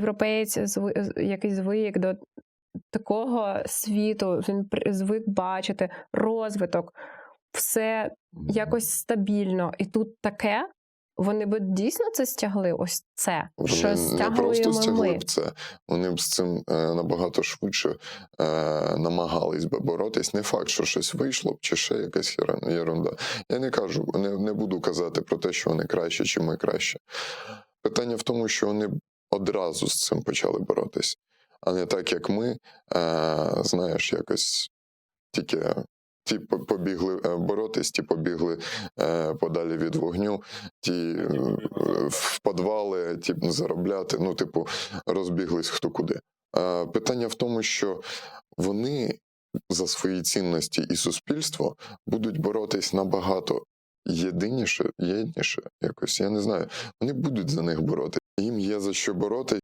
Європеєць зви- який звик до такого світу, він звик бачити розвиток, все якось стабільно. І тут таке. Вони б дійсно це стягли, ось це, Вони що не просто стягуємо стягли б це, вони б з цим е, набагато швидше е, намагались би боротись. Не факт, що щось вийшло б, чи ще якась єрунда. Я не кажу, не, не буду казати про те, що вони краще, чи ми краще. Питання в тому, що вони одразу з цим почали боротись, а не так, як ми, е, знаєш, якось тільки. Ті побігли е, боротись, ті побігли е, подалі від вогню, ті в підвали, ті заробляти. Ну, типу, розбіглись хто куди. Питання в тому, що вони за свої цінності і суспільство будуть боротись набагато єдиніше, єдніше, якось. Я не знаю. Вони будуть за них боротися. Їм є за що боротись.